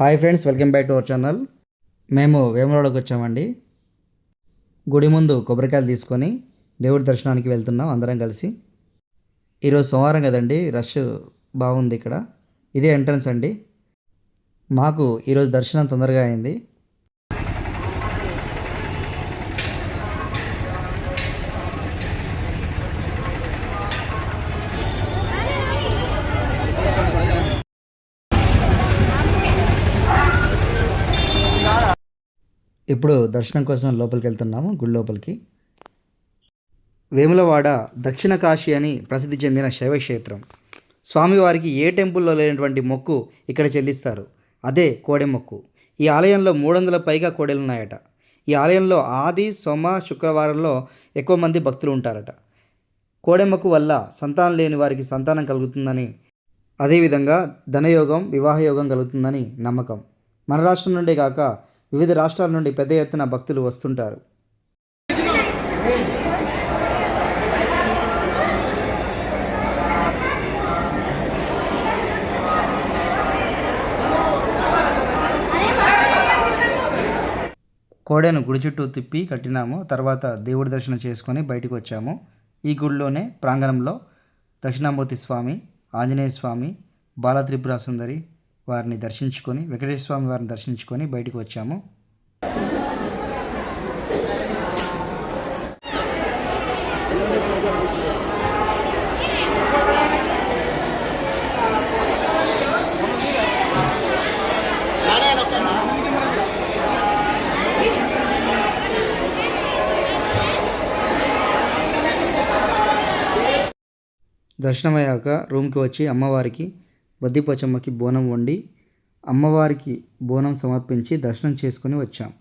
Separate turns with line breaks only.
Hi friends welcome back to our channel. మేము వేములవాడకు వచ్చామండి. గుడి ముందు కొబ్బరికాయలు తీసుకొని దేవుడి దర్శనానికి వెళ్తున్నాం అందరం కలిసి. ఈరోజు సోమవారం కదండి రష్ బాగుంది ఇక్కడ. ఇదే ఎంట్రన్స్ అండి. మాకు ఈరోజు దర్శనం తొందరగా అయింది. ఇప్పుడు దర్శనం కోసం లోపలికి వెళ్తున్నాము గుడి లోపలికి. వేములవాడ దక్షిణ కాశీ అని ప్రసిద్ధి చెందిన శైవ క్షేత్రం. స్వామివారికి ఏ టెంపుల్లో లేనటువంటి మొక్కు ఇక్కడ చెల్లిస్తారు? అదే కోడె మొక్కు. ఈ ఆలయంలో మూడు వందల పైగా కోడెలు ఉన్నాయట ఈ ఆలయంలో ఆది సోమ శుక్రవారంలో ఎక్కువ మంది భక్తులు ఉంటారట. కోడెమ్మకు వల్ల సంతానం లేని వారికి సంతానం కలుగుతుందని అదేవిధంగా ధనయోగం వివాహయోగం కలుగుతుందని నమ్మకం. మన రాష్ట్రం నుండే కాక వివిధ రాష్ట్రాల నుండి పెద్ద ఎత్తున భక్తులు వస్తుంటారు. కోడెను గుడి చుట్టూ తిప్పి కట్టినాము. తర్వాత దేవుడి దర్శనం చేసుకొని బయటకు వచ్చాము. ఈ గుడిలోనే ప్రాంగణంలో దక్షిణామూర్తి స్వామి ఆంజనేయ స్వామి బాలత్రిపుర సుందరి వారిని దర్శించుకొని వెంకటేశ్వర స్వామి వారిని దర్శించుకొని బయటకు వచ్చాము. దర్శనమయ్యాక రూమ్కి వచ్చి అమ్మవారికి బద్దిపోచమ్మకి బోనం వండి అమ్మవారికి బోనం సమర్పించి దర్శనం చేసుకుని వచ్చాం.